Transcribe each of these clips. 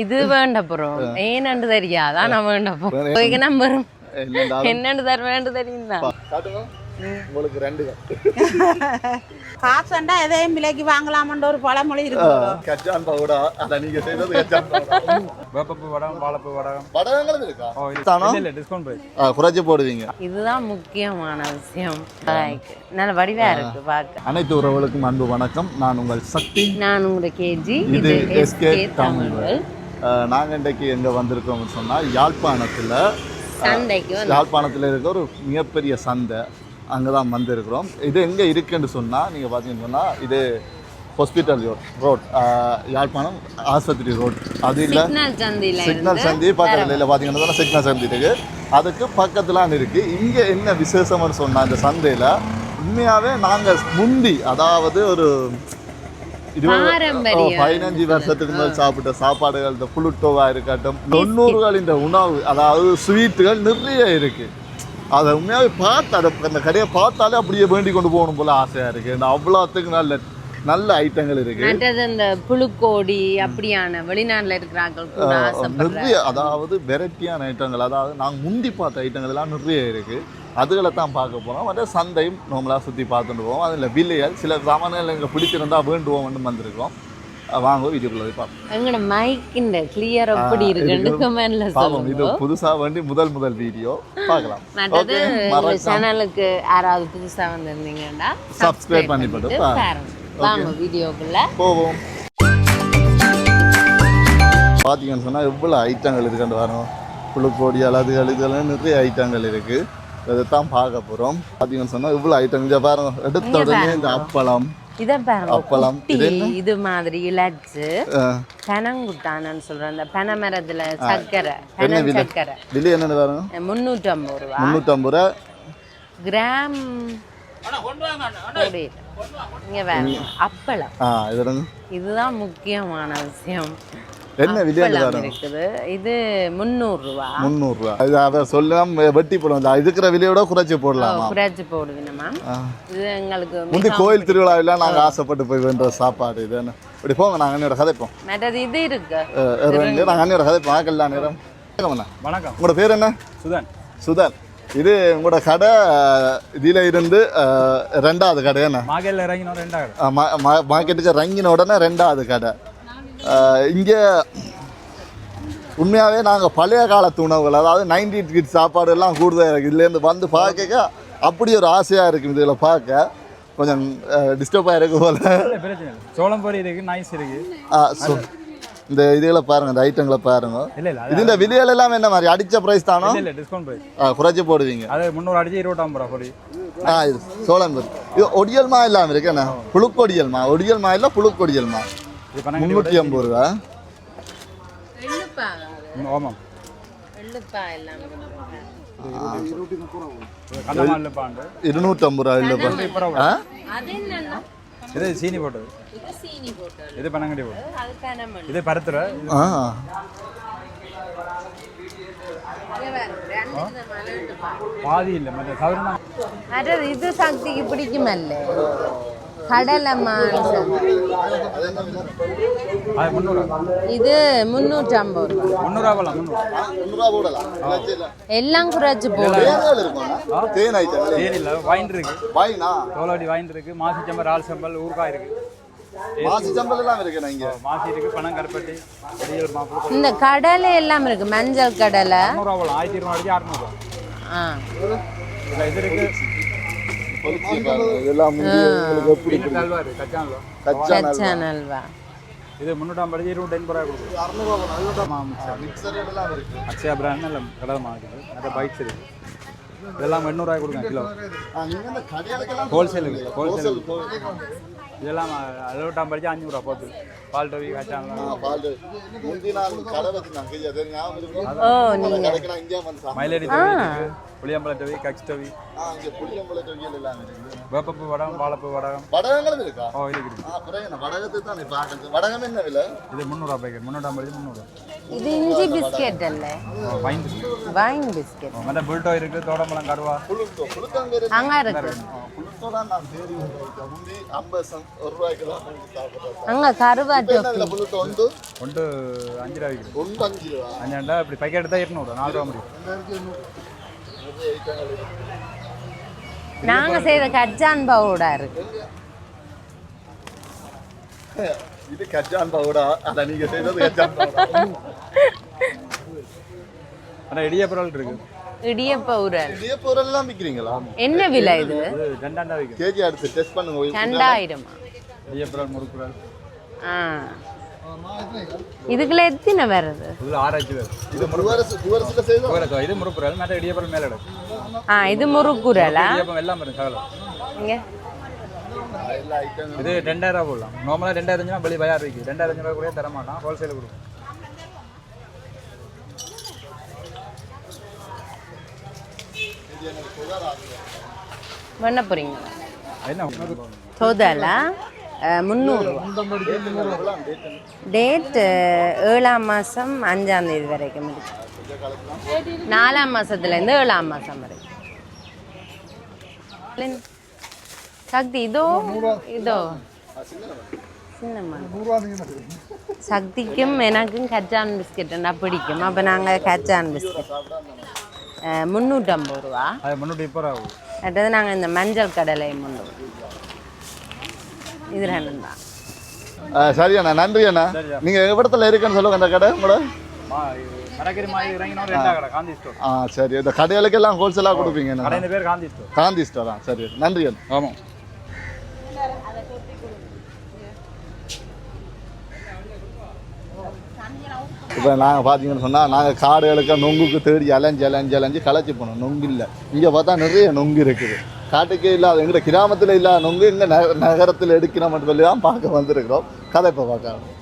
இது வேண்ட போறோம் ஏன்னு தெரியாதா நான் வேண்ட போறோம் நம்பரும் என்னன்னு தர வேண்டு தெரியும் தான் காட்டுங்க உங்களுக்கு ரெண்டு காசுண்டா எதையும் விலைக்கு வாங்கலாமன்ற ஒரு பழமொழி இருக்கு கச்சான் பவுடா அத நீங்க செய்தது கச்சான் பவுடா வேப்பப்பூ வடகம் வாழைப்பூ வடகம் படங்களும் இருக்கா? இல்ல, டிஸ்கவுண்ட் பிரைஸ் குறைச்சு போடுவீங்க இதுதான் முக்கியமான விஷயம் நல்ல வடிவா இருக்கு பார்க்க அனைத்து உறவுகளுக்கும் அன்பு வணக்கம் நான் உங்கள் சக்தி நான் உங்களோட கேஜி இது எஸ்கே தமிழ் நாங்கள் இன்றைக்கு எங்கே வந்திருக்கோம்னு சொன்னால் யாழ்ப்பாணத்தில் யாழ்ப்பாணத்தில் இருக்க ஒரு மிகப்பெரிய சந்தை அங்கே தான் வந்திருக்கிறோம். இது எங்கே இருக்குன்னு சொன்னால் நீங்கள் பார்த்தீங்கன்னு சொன்னால் இது ஹாஸ்பிட்டல் ரோட் ரோட் யாழ்ப்பாணம் ஆஸ்பத்திரி ரோட் அது இல்லை. சிக்னல் சந்தி பக்கத்தில் இல்லை பார்த்தீங்கன்னா சிக்னல் சந்தி இருக்கு. அதுக்கு பக்கத்துலான் இருக்கு. இங்கே என்ன விசேஷம்னு சொன்னா இந்த சந்தையில் உண்மையாகவே நாங்கள் முந்தி அதாவது ஒரு பதினஞ்சு வருஷத்துக்கு முதல் சாப்பிட்ட சாப்பாடுகள் இந்த புளுட்டோவா இருக்கட்டும் தொண்ணூறுகள் இந்த உணவு அதாவது ஸ்வீட்டுகள் நிறைய இருக்கு. அதை உண்மையாகவே பார்த்து அதை அந்த கடையை பார்த்தாலே அப்படியே வேண்டி கொண்டு போகணும் போல ஆசையாக இருக்குது இந்த அவ்வளோத்துக்கு நல்ல நல்ல ஐட்டங்கள் இருக்கு. மற்றது இந்த புழுக்கோடி அப்படியான வெளிநாட்டுல ஆசைப்படுற நிறைய அதாவது வெரைட்டியான ஐட்டங்கள் அதாவது நாங்கள் முந்தி பார்த்த ஐட்டங்கள் எல்லாம் நிறைய இருக்கு. அதுகளை தான் பார்க்க போகிறோம் மற்ற சந்தையும் நம்மளாக சுற்றி பார்த்துட்டு போவோம். அதில் வில்லையல் சில சாமான்கள் எங்களுக்கு பிடிச்சிருந்தா வேண்டுவோம்னு வந்திருக்கோம். வாங்க வீடியோக்குள்ள போய் பார்ப்போம். மைக்கின் கிளியர் எப்படி இருக்குன்னு கமெண்ட்ல பாவம் இது புதுசாக வேண்டி முதல் முதல் வீடியோ. பார்க்கலாம். மற்றது சேனலுக்கு யாராவது புதுசா வந்திருந்தீங்கன்னா Subscribe பண்ணி போட்டு பாருங்க. பாருங்க. வாங்க வீடியோக்குள்ள. போவோம். பார்த்தீங்கன்னு சொன்னால் எவ்வளோ ஐட்டங்கள் இருக்குன்னு வரும் புழுக்கோடி அலதுகள் இதெல்லாம் நிறைய ஐட்டங்கள் இருக்குது இதைத்தான் பார்க்க போகிறோம் பார்த்தீங்கன்னு சொன்னால் இவ்வளோ ஐட்டங்கள் இங்கே பாருங்க. எடுத்த உடனே இந்த அப்பளம். இத பாருங்க. அப்பளம். இது என்ன? இது மாதிரி இலச்சு அஹ், பனங்குட்டானு சொல்றேன் அந்த பனை மரத்துல சர்க்கரை என்ன பனம் விலை? சர்க்கரை. விலை என்னென்னு பாருங்க. முன்னூற்றி ஐம்பது ரூபா. முந்நூற்றம்பது ரூபா. கிராம் கோடி. இங்க பாருங்க. அப்பளம். இது. இதுதான் முக்கியமான விஷயம். என்ன பாருங்க இருக்குது. இது முந்நூறு ரூபா முந்நூறுரூவா இது அதை சொல்லலாம் வெட்டி போடுவோம். இந்த இருக்கிற விலையோட குறைச்சி போடலாமா? குறைச்சி போடுவீங்க மேம் ஆ. இது எங்களுக்கு முந்தி கோயில் திருவிழாவெல்லாம் நாங்கள் ஆசைப்பட்டு போய் வேண்ட சாப்பாடு இது என்ன? இப்படி போங்க நாங்கள் அண்ணியோட கதைப்போம். மற்றது இது இருக்கு. நாங்கள் அண்ணியோட கதைப்போம். ஆக்கல்லாம் நேரம். வணக்கம் உங்களோட பேர் என்ன? சுதன். சுதன். இது உங்களோட கடை இதில் இருந்து ரெண்டாவது கடை என்ன? மாகையில் இறங்கினோம் ரெண்டாயிரம் மார்க்கெட்டுக்கு இறங்கின உடனே ரெண்டாவது கடை. இங்கே உண்மையாகவே நாங்கள் பழைய காலத்து உணவுகள் அதாவது நைன்டி கிட் சாப்பாடு எல்லாம் கூடுதலாக இருக்குது இதுலேருந்து வந்து பார்க்க அப்படி ஒரு ஆசையாக இருக்குது இதில் பார்க்க. கொஞ்சம் டிஸ்டர்பாக இருக்கு போல். சோளம் பொரி இருக்கு நைஸ் இருக்கு. ஆ, so, இந்த இதுகளை பாருங்கள் இந்த ஐட்டங்களை பாருங்க. இல்ல இல்ல அது- இது இந்த விலைகள் எல்லாம் என்ன மாதிரி? அடித்த ப்ரைஸ் தானோ? இல்ல டிஸ்கவுண்ட் பிரைஸ் ஆ, குறைச்சி போடுவீங்க. அது முந்நூறு அடிச்சு இருபத்தம்பது ரூபா பொரி ஆ இது சோளம்பூர் இது ஒடியல்மா இல்லாமல் இருக்கு என்ன? புழுக்கொடியல்மா? ஒடியல்மா இல்லை புழுக்கொடியல்மா? முந்நூற்றி ஐம்பது ரூபா. ஆமாம். இருநூற்றம்பது ரூபா இல்லைப்பா இது சீனி போட்டது. இது சீனி போட்டு இது பனங்கடி போட்டது இது ஆ. பாதி இல்லை மற்ற இது சக்திக்கு பிடிக்குமல்ல. கடலைமான் அது முந்நூறு இது முந்நூற்றி ஐம்பது ரூபா. எல்லாம் குறைச்சி இருக்கும்ண்ணா தேன் ஐட்டம் தேனி இல்லை இருக்கு. தோலாடி இருக்கு? மாசி சம்பல் ரால் சம்பல் ஊறுகாய் இருக்கு. மாசி சம்பல் எல்லாம் இருக்குண்ணா இங்கே. மாசி இருக்கு பனம் கருப்பட்டி பொரியல் மாப்பிள்ளை இந்த கடலை எல்லாம் இருக்கு மஞ்சள் கடலை. ஆயிரத்தி இருநூறு அடிச்சு அறநூறுவா ஆ இல்லை இது இருக்கு இதெல்லாம் மீன் அல்வா இது? முந்நூற்றம்பது அடிச்சு இருபது எண்பது ரூபாய் கொடுக்கும் அக்ஷயா பிராண்ட் நல்ல கடை மார்க்கெட் நிறைய பைக்ஸ் இருக்கு. இதெல்லாம் எண்ணூறுவாய் கொடுங்க கிலோ. ஆ, நீங்க இந்த கடைகளுக்கெல்லாம் ஹோல்சேலுக்கு ஹோல்சேல் ஹோல்சேல் இதெல்லாம் அறுபட்டாம் படிச்சு அஞ்சூறுவா போகுது பால் டவி சாப்பிட்டேன். மயிலடி இருக்கு புளியம்பழ தொகையில் எல்லாம் இருக்குது. வேப்பப்பு வடகம் வாழைப்பு வடகம். வடகங்களும் இருக்கா? ஓ இருக்குது வடகத்துக்கு தான் இப்போ வடகம் என்ன விலை? இது முந்நூறுவா பேக்கெட் முந்நூற்றம்பது முந்நூறு. இது இஞ்சி பிஸ்கெட் அல்ல. வைன் வைன் பிஸ்கெட் மற்ற புல்டோ இருக்குது தோடம்பழம் கருவா புளுத்தோ புளுத்தங்க அங்க இருக்கு. புளுத்தோ தான் நான் தேடி முந்தி ஒரு ரூபாய்க்கு தான் சாப்பிட்றேன் அங்க புளுத்தோ ஒன்று? அஞ்சு ரூபா விற்கிறது ஒன்று அஞ்சு ரூபா. அஞ்சாண்டா இப்படி பேக்கெட் தான் இருநூறு நாலு ரூபா முடியும். நாங்க செய்த கச்சான் பவுடா இருக்கு. இது கச்சான் பவுடா. அதான் நீங்க செய்தது கச்சான் பவுடா. ஆனால் இடியப்பரல் இருக்குது இடியப்ப உரல் இதே பொருள்லாம் விற்கிறீங்களா என்ன விலை இது இது? ரெண்டாண்டா விற்கிறது கேஜி அடுத்து டெஸ்ட் பண்ணுங்க ரெண்டாயிரமா? இடியப்பரல் முறுக்குரல் ஆ. இதுக்குள்ள எத்தனை வருது இது ஆராய்ச்சி வேறு இது முறுக்குரல் இது முறுக்குரல் மற்ற இடியப்பரல் மேலே இடம். ஆ இது முறுக்குரலா இடியப்பம் எல்லாம் வரும் சகலம் இங்க. இது ரெண்டாயிரம் போடலாம். நார்மலாக ரெண்டாயிரம் ரூபா வெளியே பயார் விற்கும் ரெண்டாயிரம் ரூபா கூட தர மாட்டான். ஹோல்சேல் கொடுக்கும். பண்ண போறீங்க என்ன? தொதலா? முந்நூறு டேட் ஏழாம் மாதம் அஞ்சாம் தேதி வரைக்கும் இருக்கு. நாலாம் மாசத்துலேருந்து ஏழாம் மாதம் வரைக்கும். சக்தி இதோ இதோ. சக்திக்கும் எனக்கும் கச்சான் பிஸ்கெட்டுன்னா பிடிக்கும். அப்போ நாங்கள் கச்சான் பிஸ்கெட். முந்நூற்றம்பது ரூபா. முந்நூற்றி நாங்கள் இந்த மஞ்சள் கடலை முண்டு இது ரெண்டும் தான். ஆ, சரி அண்ணா நன்றி அண்ணா. நீங்க இடத்துல இருக்குன்னு சொல்லுங்க அந்த கடை உங்களோட? ஆ சரி. இந்த கடைகளுக்கெல்லாம் ஹோல்சேலாக கொடுப்பீங்க கடை அண்ணா. இந்த பேர் காந்தி ஸ்டோர் காந்தி ஸ்டோரா சரி நன்றி அண்ணா. ஆமாம் இப்போ நாங்கள் பார்த்தீங்கன்னு சொன்னால் நாங்கள் காடுகளுக்கு நொங்குக்கு தேடி அலைஞ்சு அலைஞ்சு அலைஞ்சு களைச்சி போனோம். நொங்கு இல்லை இங்கே பார்த்தா நிறைய நொங்கு இருக்குது. காட்டுக்கே இல்லாத எங்கள் கிராமத்தில் இல்லாத நொங்கு இங்கே ந நகரத்தில் எடுக்கணும் சொல்லி தான் பார்க்க வந்திருக்கிறோம். கதை இப்போ பார்க்க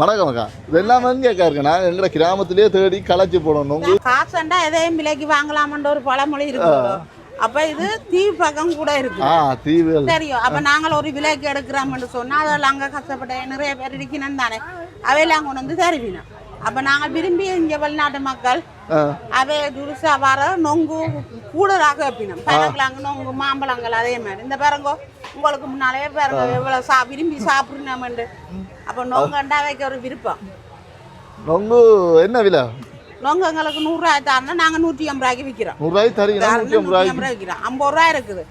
வணக்கம் அக்கா. இது எல்லாமே எங்கே இருக்குண்ணா எங்களை கிராமத்திலேயே தேடி களைச்சி நொங்கு. காசண்டா எதையும் விலைக்கு வாங்கலாமன்ற ஒரு பழமொழி இருக்கு அப்ப இது தீ பக்கம் கூட இருக்கு தெரியும். அப்ப நாங்கள் ஒரு விலைக்கு எடுக்கிறோம்னு சொன்னா அதில் அங்க கஷ்டப்பட்ட நிறைய பேர் இருக்கணும் தானே. அவையெல்லாம் கொண்டு வந்து தருவினோம். அப்ப நாங்கள் விரும்பி இங்க வெளிநாட்டு மக்கள் அவை துருசா வர நொங்கு கூடுதலாக வைப்பினோம். பழங்கிழங்கு நொங்கு மாம்பழங்கள் அதே மாதிரி. இந்த பாருங்க உங்களுக்கு முன்னாலே பாருங்க எவ்வளவு சா விரும்பி சாப்பிடணுமெண்டு அப்ப நொங்கண்டா வைக்க ஒரு விருப்பம். நொங்கு என்ன விலை? நொங்கு எங்களுக்கு நூறுரூவா தாருன்னா நாங்கள் நூற்றி ஐம்பது ரூபாய்க்கு விற்கிறோம் நூறுரூவாய்க்கு தரீங்களா? நூற்றி ஐம்பது ரூபாய்க்கு? ரூபாய் விற்கிறோம் ஐம்பது ரூபா இருக்குது.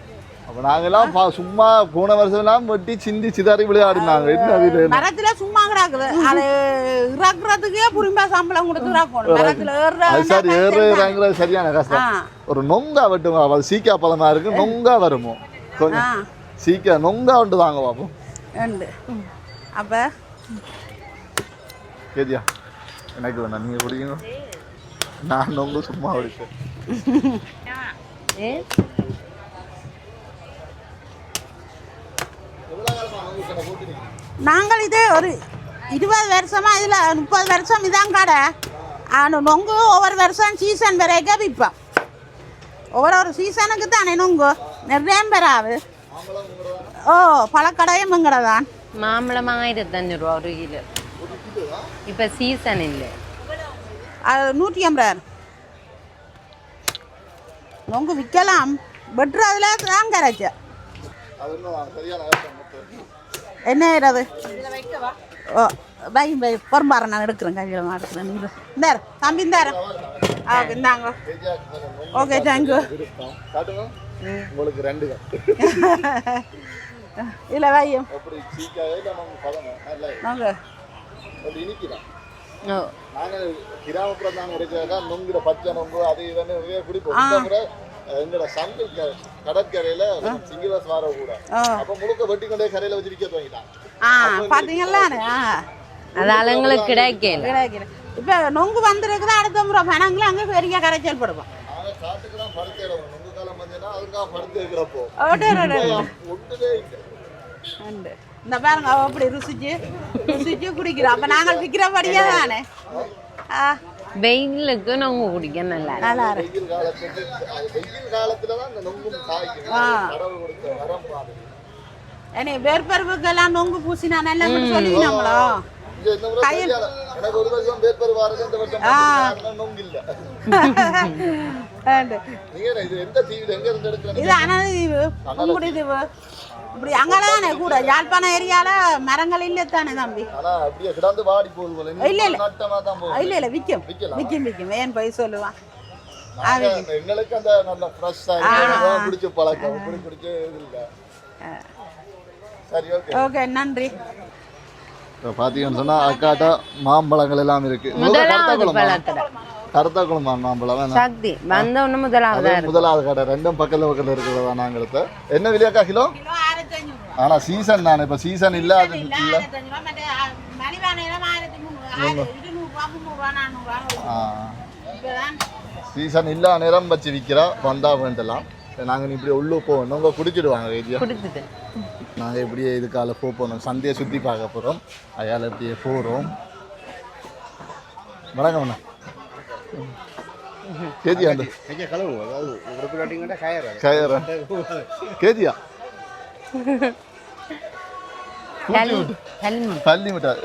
அப்போ நாங்கெல்லாம் சும்மா போன வருஷம்லாம் வெட்டி சிந்தி சிதாரி விளையாடினாங்க. என்ன விலை மரத்துல சும்மா கிடக்குது அது இறக்குறதுக்கே புரிம்பா சம்பளம் கொடுத்து இறக்கணும் மரத்துல சரி ஏறு இறங்குறது சரியான கஷ்டம் ஒரு நொங்கா வெட்டுமா அது சீக்கா பழமா இருக்கு நொங்கா வருமோ? கொஞ்சம் சீக்கா நொங்கா வந்து வாங்க பார்ப்போம் உண்டு. அப்ப? கேதியா எனக்கு வேணாம் நீங்க குடிக்கணும். நான் நொங்கு சும்மா குடிப்பேன். நாங்கள் இது ஒரு இருபது வருஷமா இதுல முப்பது வருஷம் இதான் கடை. ஆனால் நொங்கு ஒவ்வொரு வருஷம் சீசன் வரைக்கும் விற்போம். ஒவ்வொரு ஒரு சீசனுக்கு தானே நொங்கு. நிறைய பெறாது ஓ பழக்கடையும் எங்கடை தான். மாம்பழம் ஆயிரத்தஞ்சு ரூபா ஒரு கிலோ. இப்போ சீசன் இல்லை. அது நூற்றி ஐம்பது. நொங்கு விற்கலாம். வெட்டுறதுல தான் கரைச்ச என்ன செய்யறது ஓ பை பை பொறும்பார நான் எடுக்கிறேன் கையில் நான் எடுக்கிறேன் நீ இந்த தம்பி இந்த ஆ இந்தாங்க. ஓகே தேங்க்யூ உங்களுக்கு ரெண்டு இல்லை வையும் நாங்கள் அப்படி இனிக்குதான். ஓ. நாங்கள் கிராமப்புறம் நாங்கள் இருக்கிறதா நொங்குற பச்சை நொங்கு அது இதுன்னு நிறைய குடிப்போம். எங்களோட சங்கில் கடற்கரையில சிங்கிளாஸ் வார கூட. அப்ப முழுக்க வெட்டி கொண்டே கரையில வச்சு விற்க ஆ அதால எங்களுக்கு கிடைக்கல. கிடைக்கிறேன் இப்போ நொங்கு வந்திருக்குது அடுத்த முறை? பணங்களும் அங்கே பெரிய கரைச்சல் படுவோம் நாங்க காட்டுக்கு தான் படுத்து நொங்கு காலம் வந்தீங்கன்னா அதுக்காக படுத்து இருக்கிறப்போ. ஓட்டே ஒன்றுமே இல்லை. உண்டு இந்த பாருங்க அவ அப்படி ருசிச்சு ருசிச்சு குடிக்கிறோம் அப்ப நாங்கள் விற்கிறபடியே தானே? ஆ. வெயிலுக்கு நொங்கு குடிக்க நல்லா. நல்லா வெயில் காலத்துல தான் ஏனே வேர்பருவுக்கெல்லாம் நொங்கு பூசினா நல்லா சொல்லிக்கலாங்களோ தெரியாத. எனக்கு ஒரு வருஷம் வேட்பர் வாரது இந்த வருஷம் பார்த்தீங்கன்னா நொங்கு இல்ல. நீங்க என்ன, இது? எந்த தீவிர எங்க இருந்து எடுக்கிறீங்க இது அனதீவு உங்குடி தீவு. இப்படி அங்கதானே கூட. யாழ்ப்பாணம் ஏரியால மரங்கள் இல்ல தானே தம்பி? ஆனா அப்படியே கிடந்து வாடி போகுது போல. இன்னும் இல்ல, இல்ல. நட்டமா தான் போகுது. இல்ல இல்ல விக்கும். விக்கலாம். விக்கும் விக்கும். ஏன் போய் சொல்லுவான்? எங்களுக்கு அந்த நல்ல பழக்கம். இல்ல. சரி ஓகே ஓகே நன்றி. இப்போ பார்த்தீங்கன்னு சொன்னா அக்காட்ட மாம்பழங்கள் எல்லாம் இருக்கு. கருத்தாக்குளம் மாம்பழம் சக்தி. வந்த ஒண்ணு முதலாவது அது முதலாவது கடை. ரெண்டும் பக்கத்துல பக்கத்துல இருக்கிறதா நாங்களுக்கு என்ன விலையாக்கா கிலோ? ஆனா சீசன் தானே. இப்ப சீசன் இல்ல அது இல்ல சீசன் இல்ல நேரம் வச்சு விற்கிறா வந்தா வேண்டலாம். நாங்க இப்படி உள்ள போவோம் உங்க குடிச்சிடுவாங்க ஐடியா நாங்க இப்படியே இதுக்கால போ போனோம் சந்தையை சுத்தி பார்க்க போறோம். அயால இப்படியே போறோம். வணக்கம் அண்ணா. கேஜியா அந்த கயரா கேஜியா? மிட்டாய்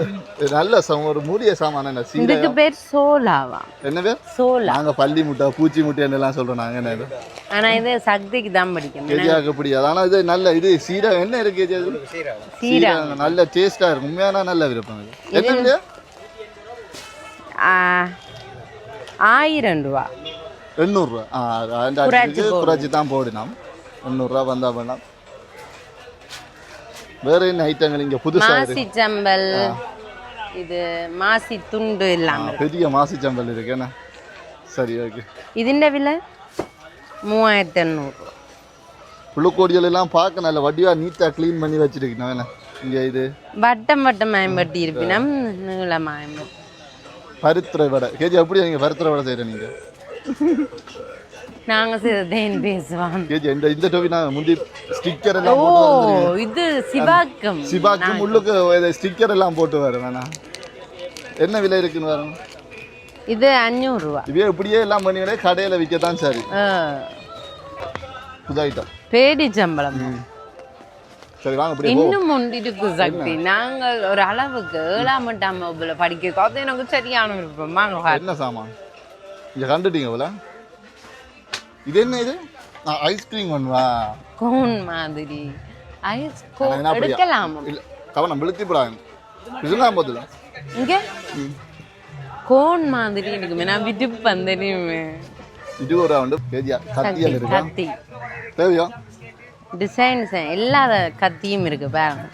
நல்ல சம ஒரு மூடிய சாமான என்ன? இதுக்கு பேர் சோலாவா? என்ன பேர்? சோலா. நாங்க பள்ளி முட்டை பூச்சி முட்டைன்னு எல்லாம் சொல்றோம் நாங்க என்ன ஆனா இது சக்திக்கு தான் படிக்கும். கேஜியாக்கு பிடிக்காது. ஆனா இது நல்ல இது சீரகம் என்ன இருக்கு கேஜி அது? சீரா சீரகம் நல்ல டேஸ்டா இருக்கும். உண்மையான நல்ல விருப்பம் இது. என்ன ஆயிரம் ரூபா எண்ணூறுரூவா ஆ அந்த அரிசிக்கு குறைச்சி தான் போடினோம் எண்ணூறுரூவா வந்தால் வேணாம் வேறு என்ன ஐட்டங்கள் இங்க புது மாசி சம்பல் இது மாசி துண்டு இல்லாம பெரிய மாசி சம்பல் இருக்குண்ணா சரி ஓகே இது என்ன விலை மூவாயிரத்தி எண்ணூறு புழுக்கோடிகள் எல்லாம் பார்க்க நல்ல வடிவாக நீட்டா க்ளீன் பண்ணி வச்சிருக்கணும் வேணா இங்கே இது வட்டம் வட்டம் மயம்பட்டி இருப்பினம் நீளம் பருத்துறை வடை. கேஜி அப்படியே நீங்க பருத்துறை வடை செய்யற நீங்க? நாங்க சிதேன் பேசுவாங்க கேஜி இந்த இந்த டோபி நான் முந்தி ஸ்டிக்கர் எல்லாம் போட்டு. இது சிவாக்கம் சிவாக்கு முள்ளுக்கு ஸ்டிக்கர் எல்லாம் போட்டு வர வேணாம் என்ன விலை இருக்குன்னு வரும் இது அஞ்சூறு ரூபா இதே இப்படியே எல்லாம் பண்ணிவிட கடையில விற்கத்தான் சரி. ஆ. புது ஐட்டம் பேரிச்சம்பளம் சரி வாங்க இப்படியே போ. இன்னும் ஒன்று இருக்கு சக்தி. நாங்கள் ஒரு அளவுக்கு ஏழாம் எட்டாம் வகுப்புல படிக்க அது எனக்கு சரியான விருப்பம். வாங்க. என்ன சாமான்? இங்க கண்டுட்டீங்க போல. இது என்ன இது? ஐஸ்கிரீம் ஒன்றுவா? கோன் மாதிரி. ஐஸ் கோ ஆனா என்ன அப்படியா? எடுக்கலாம்? இல்ல கவனம் விழுத்தி போடாங்க இதுதான் போதுல இங்க? கோன் மாதிரி இருக்குமே. நான் விடுப்பேன் தெரியுமே இது ஒரு ரவுண்டு கத்தியல் இருக்கா? கத்தி. தேவையா? டிசைன் டிசைன் எல்லா கத்தியும் இருக்கு பாருங்க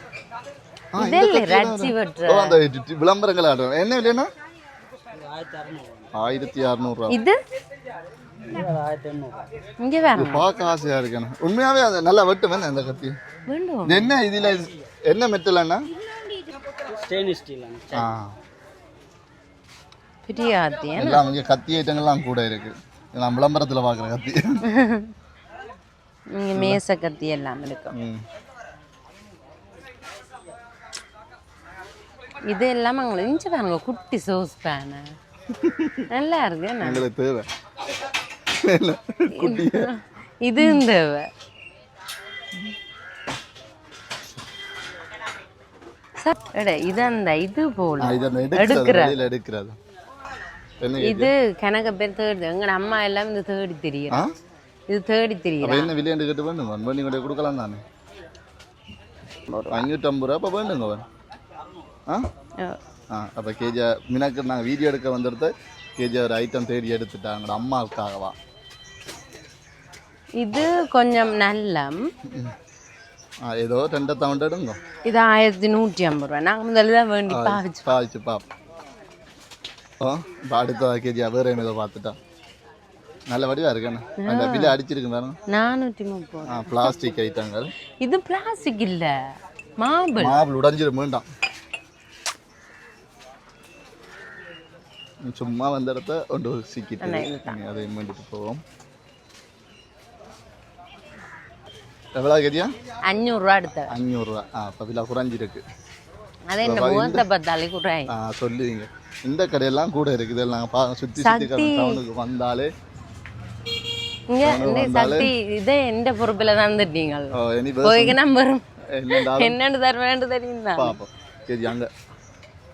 ஆ, இந்த இதில் கத்தியில ரச்சி வெட்டுற ஓ, அந்த விளம்பரங்கள் ஆடுறோம் என்ன விலைன்னா ஆயிரத்தி அறுநூறுவா இது? இங்க பார்க்க ஆசையா இருக்கு எனக்கு. உண்மையாவே அது நல்லா வெட்டும் என்ன இந்த கத்தி? வேண்டும்? என்ன இதுல என்ன மெட்டலன்னா ஸ்டெயின்லெஸ் ஸ்டீல் ஆ. பெரிய கத்தி எல்லாம் இங்கே கத்தி ஐட்டங்கள்லாம் கூட இருக்கு. நான் விளம்பரத்துல பார்க்குற கத்தி. இங்க மேச கத்தி எல்லாம் இருக்கும். இது எல்லாம் அங்கே இஞ்சி பாருங்க குட்டி சோஸ் பேனு நல்லா இருக்கு? எங்களுக்கு தேவை. இல்ல, குட்டி. இது அந்த இது போல எடுக்கிறது இது கணக்க பேர் தேடி எங்கட அம்மா எல்லாம் இந்த தேடி தெரியும். இது தேடி தெரியும் என்ன விலையாண்டு கேட்டு வேண்டும் ஒன் பண்ணி கூட கொடுக்கலாம் தானே அஞ்சூற்றம்பது ரூபா அப்போ வேண்டுங்க ஆ ஆ அப்போ கேஜி மினாக்கு நாங்கள் வீடியோ எடுக்க வந்துடுத்து கேஜி ஒரு ஐட்டம் தேடி எடுத்துட்டாங்க அம்மாவுக்காகவா இது கொஞ்சம் நல்லம் ஆ ஏதோ ரெண்டை தவண்டு எடுங்க இது ஆயிரத்தி நூற்றி ஐம்பது ரூபா நாங்கள் முதல்ல வேண்டி பாவிச்சு பாய்ச்சு பாப் ஓ இப்போ அடுத்த கேஜி வேறு ஏதோ பார்த்துட்டோம் நல்ல வடிவா இருக்கேண்ணே. அந்த விலை அடிச்சிருக்கு பாருங்க. முப்பது. ஆ பிளாஸ்டிக் ஐட்டங்கள். இது பிளாஸ்டிக் இல்ல. மார்பிள் மாபிள் உடஞ்சிட வேண்டாம் சும்மா வந்த இடத்த ஒன்று சிக்கிட்டு அண்ணா, இதுதான். நீ அதை மீண்டுட்டு போவோம். எவ்வளோ கேட்டியா அஞ்சூறுரூவா எடுத்த அஞ்சூறுரூவா ஆ இப்போ விலை குறைஞ்சிருக்கு. அது என்ன முகத்தை பார்த்தாலே கூட. ஆ சொல்லுவீங்க. இந்த கடையெல்லாம் கூட இருக்குது. எல்லாம் பா சுற்றி சுற்றி. டவுனுக்கு வந்தாலே இங்க சக்தி இதே எந்த பொறுப்புல இனி போய்க்கு நம்பரும் என்னன்னு தருவேன் தெரியுமா பார்ப்போம் சரி அங்கே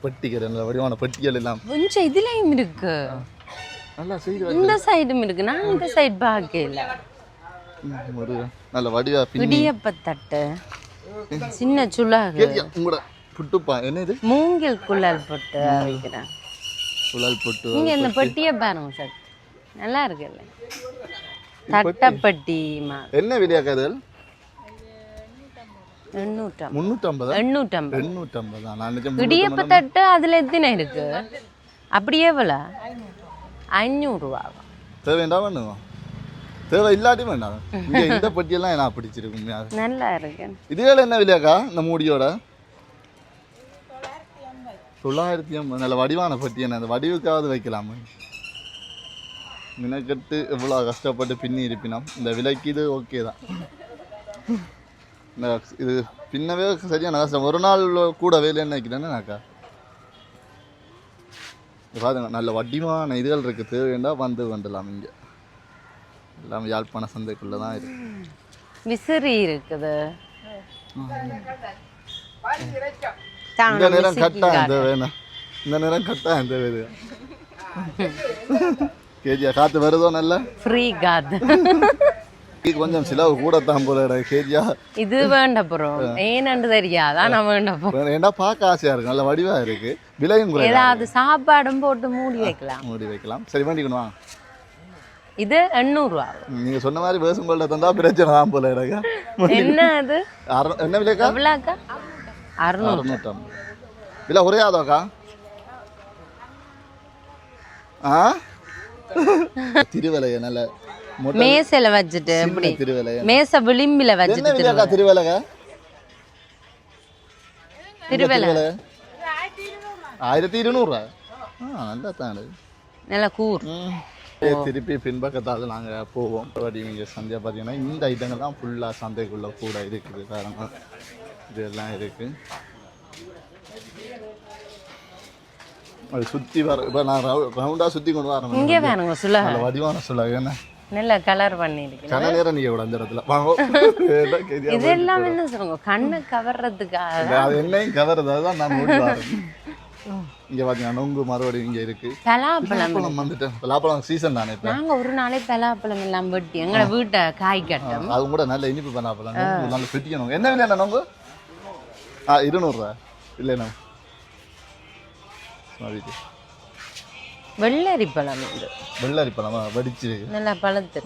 பெட்டிக்கிற நல்ல வடிவான பெட்டிகள் எல்லாம் கொஞ்சம் இதுலயும் இருக்கு நல்லா இந்த சைடும் இருக்கு நான் இந்த சைடு பார்க்கல ஒரு நல்ல வடிவா இடியப்பத்தட்டு சின்ன உங்களோட புட்டுப்பா இது மூங்கில் குழல் போட்டு வைக்கிறேன் குழல் புட்டு நீங்க இந்த பெட்டியை பாருங்க சார் நல்லா இருக்குல்ல தட்டப்பட்டி என்ன எண்ணூற்றம்பதா. நான் நிஜம் இடியப்பத்தட்டு அதுல எத்தனை இருக்கு? அப்படியே எவ்வளோ ஐநூறுரூவா தேவைண்டா பண்ணுவோம் தேவை இல்லாட்டி வேண்டாம் இந்த பெட்டியெல்லாம் நான் பிடிச்சிருக்கு நல்லா இருக்கு. இதுகள் என்ன விலையாக்கா இந்த மூடியோட? தொள்ளாயிரத்தி ஐம்பது நல்ல வடிவான பட்டி என்ன? அந்த வடிவுக்காவது வைக்கலாமா. மினக்கட்டு எவ்வளோ கஷ்டப்பட்டு பின்னி இருப்பினோம். இந்த விலைக்கு இது ஓகே தான். இந்த இது பின்னவே சரியான கஷ்டம். ஒரு நாள் கூட வேலைன்னு நினைக்கிறேன்னாக்கா பாருங்க நல்ல வடிவான இதுகள் இருக்குது தேவைண்டா வந்து வந்துடலாம் இங்கே. எல்லாம் யாழ்ப்பாண சந்தைக்குள்ளே தான் இருக்கு. விசிறி இருக்குது. இந்த நேரம் கட்டா இந்த வேணும். இந்த நேரம் கட்டா இந்த வேது கேஜியா காத்து வருதோ நல்ல? ஃப்ரீ காது கொஞ்சம் செலவு கூட தான் போல கேஜியா? இது வேண்ட போறோம் ஏனண்டு தெரியாதா நான் வேண்ட போறோம் ஏன்னா பார்க்க ஆசையா இருக்கு? நல்ல வடிவா இருக்கு. விலையும் குறைவா ஏதாவது சாப்பாடும் போட்டு மூடி வைக்கலாம். மூடி வைக்கலாம். சரி வேண்டிக்கணும். இது எண்ணூறுவா. நீங்க சொன்ன மாதிரி வேசுங்கள்ட்ட தந்தா பிரச்சனை தான் போல இடக்கா என்ன அது? என்ன விலைக்கா? எவ்வளோக்கா? அறுநூறு. அறுநூற்றம்பது விலை குறையாதோக்கா? ஆ? திருவிலைய நல்ல மேசையில வச்சுட்டு சின்ன திருவிலைய மேசை விளிம்பில வச்சுட்டு திருவேலை ஆயிரத்தி இருநூறுவா நல்லா தான் நல்ல கூர். திருப்பி பின்பக்கத்தால் நாங்கள் போவோம். அப்படி இங்கே சந்தையாக பார்த்தீங்கன்னா இந்த ஐட்டங்கள் தான் ஃபுல்லாக சந்தைக்குள்ளே கூட இருக்குது. காரணம் இதெல்லாம் இருக்குது அது சுற்றி வர இப்போ நான் ரவுண்டாக சுற்றி கொண்டு வரேன் இங்கே வேணுங்க சொல்ல நல்ல வடிவான சொல்லுங்க என்ன? நல்ல கலர் பண்ணிருக்கேன் கன நேரம் நீங்கள் கூட அந்த இடத்துல. வாங்க. ஏதோ கேதியா இது எல்லாம் என்ன சொல்லுங்க கண்ணை கவர்றதுக்காக. அது என்னையும் கவருது அதுதான் நான் இங்கே பார்த்தீங்கன்னா நொங்கு மறுபடியும் இங்கே இருக்குது பலாப்பழம். வந்துட்டேன் பலாப்பழம் சீசன் தானே இப்போ? நாங்க ஒரு நாளே பலாப்பழம் எல்லாம் வெட்டி எங்களை வீட்டை காய் கட்டம். அது கூட நல்ல இனிப்பு பலாப்பழம் நொங்கு நல்ல பெட்டிக்கணும் என்ன விலை நொங்கு? ஆ இருநூறுவா இல்லைண்ணா. வீட்டு வெள்ளரி பழம் இது வெள்ளரி பழமா வடிச்சிருக்கு நல்லா பழத்து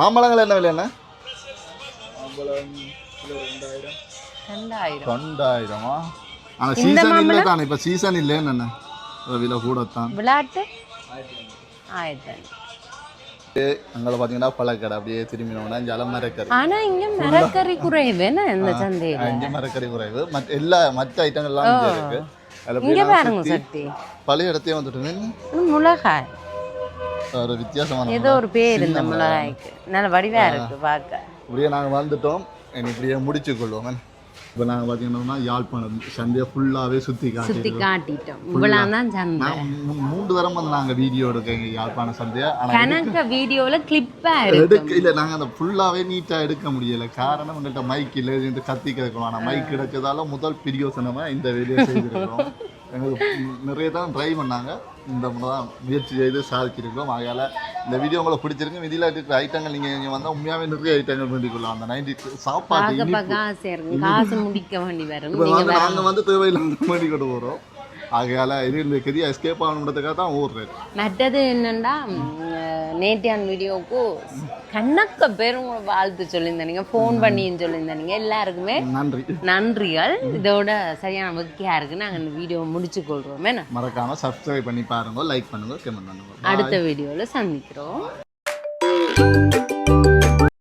மாம்பழங்கள் என்ன விலை என்ன ரெண்டாயிரம். ரெண்டாயிரமா. ஆனால் சீசன் இல்லை? தானே இப்போ சீசன் இல்லைன்னு என்ன விலை கூடத்தான். விளையாட்டு ஆயிரத்தி அங்கே பார்த்தீங்கன்னா பழக்கடை. அப்படியே திரும்பினோம்னா இங்கே மரக்கறி. ஆனா இங்க மரக்கறி குறைவு என்ன இந்த சந்தையில? இங்கே மரக்கறி குறைவு. மற்ற எல்லா மற்ற ஐட்டங்கள்லாம் இருக்கு. இங்க பாருங்க சக்தி பழைய இடத்தையே வந்துட்டு மிளகாய் ஒரு வித்தியாசமான ஏதோ ஒரு பேர் இந்த மிளகாய்க்கு நல்ல வடிவா இருக்கு பார்க்க இப்படியே நாங்கள் வந்துட்டோம் இப்படியே முடிச்சு கொள்வோம் இப்போ நாங்கள் பார்த்தீங்கன்னா யாழ்ப்பாணம் சந்தையை ஃபுல்லாகவே சுற்றி காட்டிடுவோம் காட்டிட்டோம். சந்தை. மூன்று தரம் வந்து நாங்கள் வீடியோ எடுக்க எங்கள் யாழ்ப்பாண சந்தையை. கணக்க வீடியோல கிளிப்பா இருக்கு எடுக்க இல்லை நாங்கள் அந்த ஃபுல்லாகவே நீட்டாக எடுக்க முடியல. காரணம் உங்கள்கிட்ட மைக் இல்லை கத்தி கிடக்கணும். ஆனால் மைக் கிடைச்சதால முதல் பிரியோசனமாக இந்த வேலையை செய்திருக்கிறோம். எங்களுக்கு நிறைய தான் ட்ரை பண்ணாங்க. இந்த முறை தான் முயற்சி செய்து சாதிச்சிருக்கோம். ஆகையால் இந்த வீடியோ உங்களுக்கு பிடிச்சிருக்கு. இதில் இருக்கிற ஐட்டங்கள் நீங்கள் இங்கே வந்தால் உண்மையாகவே நிறைய ஐட்டங்கள் வேண்டிக்கொள்ளலாம். அந்த நைன்டி சாப்பாடு காசு முடிக்க வேண்டி வரும். நாங்கள் வந்து தேவையில்லாத மாதிரி கொண்டு போகிறோம் ஆகையால் இது இந்த கெதியா எஸ்கேப் ஆகணுன்றதுக்காக தான் ஓடுறேன். மற்றது என்னண்டா நேட்டியான் வீடியோவுக்கு கணக்க பேர் உங்களை வாழ்த்து சொல்லியிருந்தீங்க ஃபோன் பண்ணின்னு சொல்லியிருந்தீங்க எல்லாருக்குமே நன்றி. நன்றிகள். இதோட சரியான வெக்கையா இருக்கு நாங்கள் இந்த வீடியோ முடிச்சு என்ன மறக்காமல் சப்ஸ்கிரைப் பண்ணி பாருங்க லைக் பண்ணுங்க கமெண்ட் பண்ணுங்க. அடுத்த வீடியோவில் சந்திக்கிறோம்.